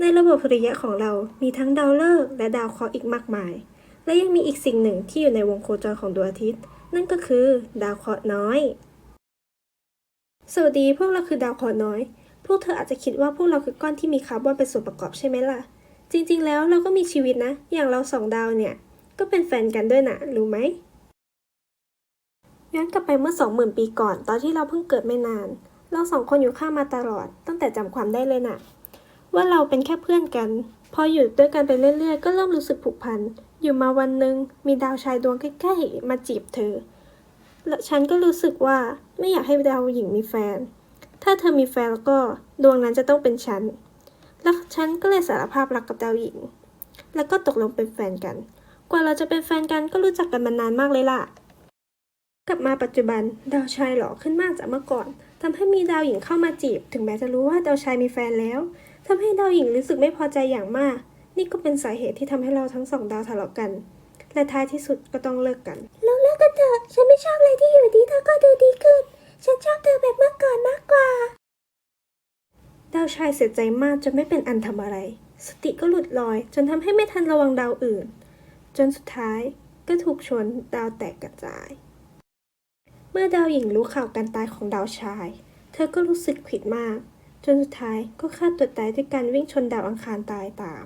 ในระบบสุริยะของเรามีทั้งดาวฤกษ์และดาวเคราะห์อีกมากมาย และยังมีอีกสิ่งหนึ่งที่อยู่ในวงโคจรของดวงอาทิตย์ นั่นก็คือดาวเคราะห์น้อย สวัสดีพวกเราคือดาวเคราะห์น้อย พวกเธออาจจะคิดว่าพวกเราคือก้อนที่มีคาร์บอนเป็นส่วนประกอบใช่ไหมล่ะ จริงๆ แล้วเราก็มีชีวิตนะ อย่างเราสองดาวเนี่ย ก็เป็นแฟนกันด้วยนะรู้ไหมย้อนกลับไปเมื่อสองหมื่นปีก่อน ตอนที่เราเพิ่งเกิดไม่นาน เราสองคนอยู่ข้างมาตลอด ตั้งแต่จำความได้เลยน่ะ ว่าเราเป็นแค่เพื่อนกัน พออยู่ด้วยกันไปเรื่อยๆ ก็เริ่มรู้สึกผูกพัน อยู่มาวันหนึ่งมีดาวชายดวงใกล้ๆมาจีบเธอ แล้วฉันก็รู้สึกว่าไม่อยากให้ดาวหญิงมีแฟน ถ้าเธอมีแฟนแล้วก็ดวงนั้นจะต้องเป็นฉัน แล้วฉันก็เลยสารภาพรักกับดาวหญิง แล้วก็ตกลงเป็นแฟนกัน กว่าเราจะเป็นแฟนกันก็รู้จักกันมานานมากเลยล่ะ กลับมาปัจจุบันดาวชายหล่อขึ้นมากจากเมื่อก่อนทำให้มีดาวหญิงเข้ามาจีบ ถึงแม้จะรู้ว่าดาวชายมีแฟนแล้ว ทำให้ดาวหญิงรู้สึกไม่พอใจอย่างมาก นี่ก็เป็นสาเหตุที่ทำให้เราทั้งสองดาวทะเลาะกัน และท้ายที่สุดก็ต้องเลิกกัน เราเลิกกันเถอะฉันไม่ชอบเลยที่อยู่ดีเธอก็ดูดีขึ้น ฉันชอบเธอแบบเมื่อก่อนมากกว่า ดาวชายเสียใจมากจนไม่เป็นอันทำอะไร สติก็หลุดลอย จนทำให้ไม่ทันระวังดาวอื่น จนสุดท้ายก็ถูกชนดาวแตกกระจาย เมื่อดาวหญิงรู้ข่าวการตายของดาวชาย เธอก็รู้สึกผิดมาก จนสุดท้ายก็ฆ่าตัวตายด้วยการวิ่งชนดาวอังคารตายตาม